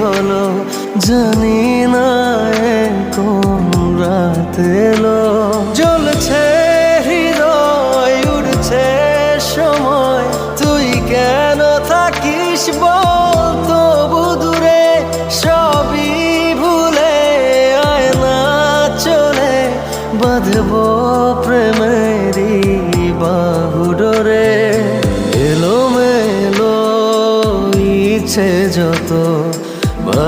হলো জানি না কোন রাত এলো। জ্বলছে উড়ছে সময়। তুই কেন থাকিস বল? তবু সবই ভুলে আয় না চলে এলো যত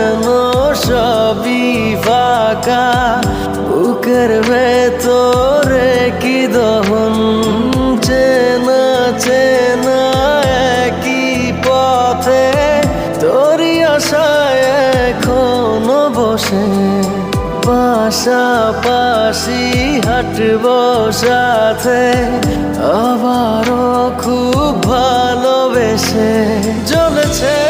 যেন সবই ফাঁকা? বুকের ভেতরে কি দহন? চেনা চেনা একই পথে, তোরই আশায় এখনও বসে। পাশাপাশি হাঁটব সাথে, আবারও খুব ভালোবেসে। চলেছে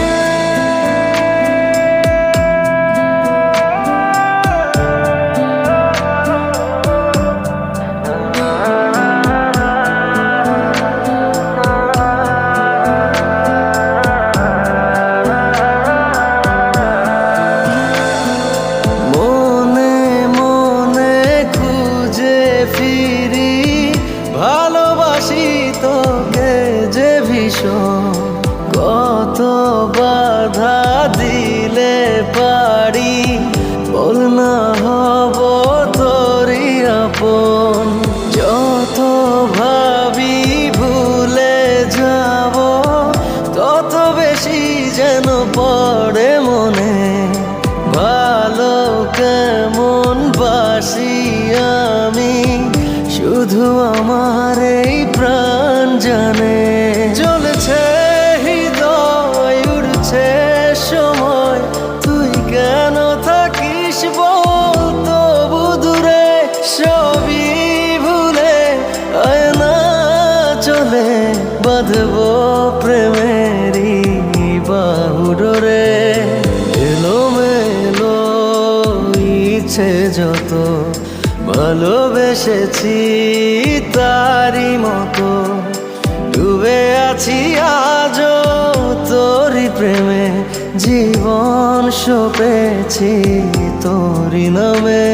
তোকে যে ভীষণ কত বাধা দিলে পারি, বল না হব তোরি আপন। যত ভাবি ভুলে যাব, তত বেশি যেন পড়ে মনে। ভালো কেমন বাসি আমি, শুধু আমার বাঁধব প্রেমেরই বাহুডরে। এলো মেলো ইচ্ছে যত, ভালোবেসেছি তারি মতো। ডুবে আছি আজ তোরি প্রেমে, জীবন সপেছি তোরি নামে।